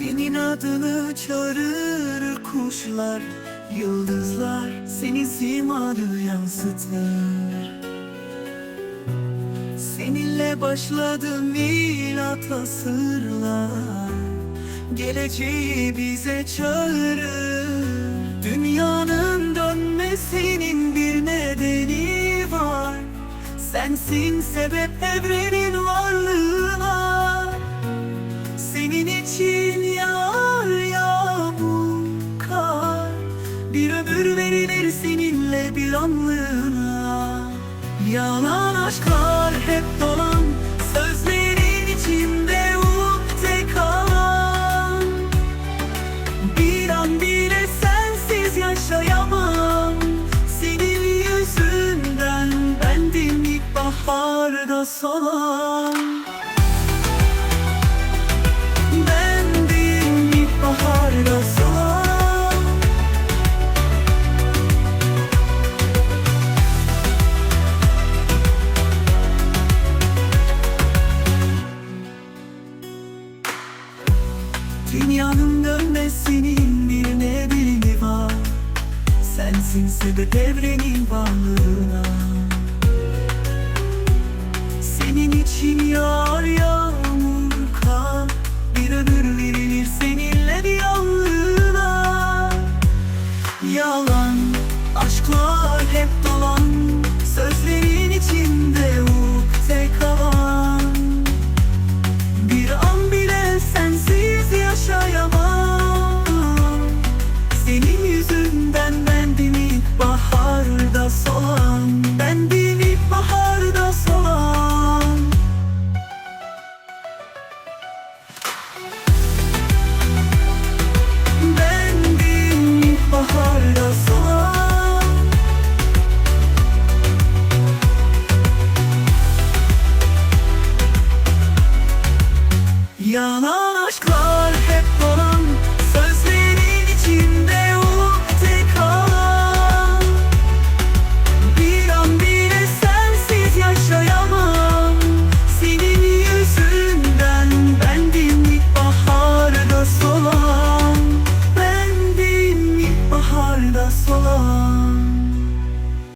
Senin adını çağırır kuşlar Yıldızlar senin simanı yansıtır. Seninle başladı milat asırlar Geleceği bize çağırır. Dünyanın dönmesinin bir nedeni var. Sensin sebep evrenin varlığına Yalan aşklar hep dolan Sözlerin içinde ukde kalan Bir an bile sensiz yaşayamam Senin yüzünden bendim ilk baharda solan Dünyanın dönmesinin bir nedeni var. Sensin sebep evrenin varlığına Yalan